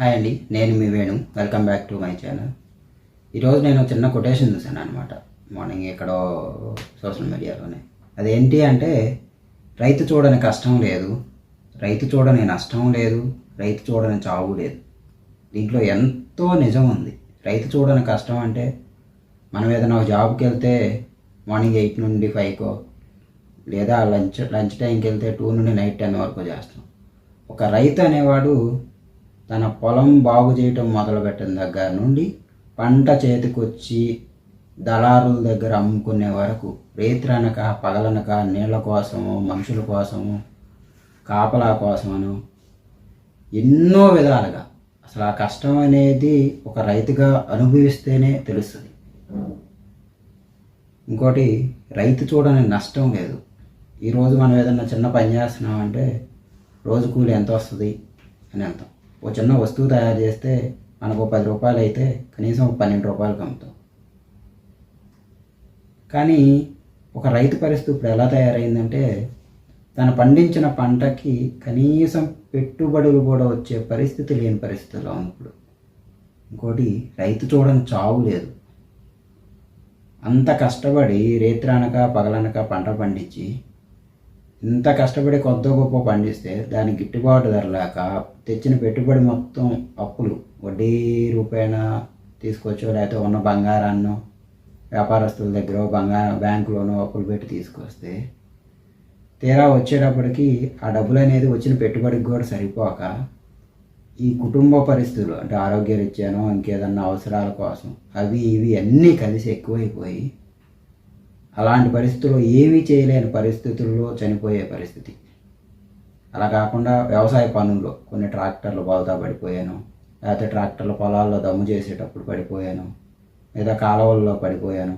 Hi అండి నేను మీ Venu. Welcome back to my channel ఈరోజు నేను చిన్న కొటేషన్ చూశాను అనమాట మార్నింగ్ ఎక్కడో సోషల్ మీడియాలోనే అదేంటి అంటే రైతు చూడని కష్టం లేదు రైతు చూడని నష్టం లేదు రైతు చూడని చావు లేదు. దీంట్లో ఎంతో నిజం ఉంది. రైతు చూడని కష్టం అంటే మనం ఏదైనా ఒక జాబ్కి వెళ్తే మార్నింగ్ ఎయిట్ నుండి ఫైవ్కో లేదా లంచ్ లంచ్ టైంకి వెళ్తే టూ నుండి నైట్ టెన్ వరకు చేస్తాం. ఒక రైతు అనేవాడు తన పొలం బాగు చేయటం మొదలుపెట్టిన దగ్గర నుండి పంట చేతికొచ్చి దళారుల దగ్గర అమ్ముకునే వరకు రేత్రనక పగలనక నీళ్ళ కోసము మనుషుల కోసము కాపలా కోసమను ఎన్నో విధాలుగా అసలు ఆ కష్టం అనేది ఒక రైతుగా అనుభవిస్తేనే తెలుస్తుంది. ఇంకోటి రైతు చూడని నష్టం లేదు. ఈరోజు మనం ఏదన్నా చిన్న పని చేస్తున్నామంటే రోజు కూలి ఎంత వస్తుంది అని అంటాం. ఓ చిన్న వస్తువు తయారు చేస్తే మనకు పది రూపాయలు అయితే కనీసం ఒక పన్నెండు రూపాయలకు అమ్ముతాం కానీ ఒక రైతు పరిస్థితి ఇప్పుడు ఎలా తయారైందంటే తను పండించిన పంటకి కనీసం పెట్టుబడులు కూడా వచ్చే పరిస్థితి లేని పరిస్థితిలో ఉంది ఇప్పుడు. ఇంకోటి రైతు చూడని చావు లేదు. అంత కష్టపడి రేత్రనక పగలనక పంట పండించి ఇంత కష్టపడి కొద్ద గొప్ప పండిస్తే దానికి గిట్టుబాటు ధర లేక తెచ్చిన పెట్టుబడి మొత్తం అప్పులు. వడ్డీ రూపేణ తీసుకొచ్చో లేకపోతే ఉన్న బంగారాన్నో వ్యాపారస్తుల దగ్గర బంగారం బ్యాంకులోనో అప్పులు పెట్టి తీసుకొస్తే తీరా వచ్చేటప్పటికి ఆ డబ్బులు అనేది వచ్చిన పెట్టుబడికి కూడా సరిపోక ఈ కుటుంబ పరిస్థితులు అంటే ఆరోగ్యరీత్యానో ఇంకేదన్నా అవసరాల కోసం అవి ఇవి అన్నీ కలిసి ఎక్కువైపోయి అలాంటి పరిస్థితుల్లో ఏమీ చేయలేని పరిస్థితుల్లో చనిపోయే పరిస్థితి. అలా కాకుండా వ్యవసాయ పనుల్లో కొన్ని ట్రాక్టర్లు బాగుతా పడిపోయాను లేకపోతే ట్రాక్టర్లు పొలాల్లో దమ్ము చేసేటప్పుడు పడిపోయాను లేదా కాలువల్లో పడిపోయాను.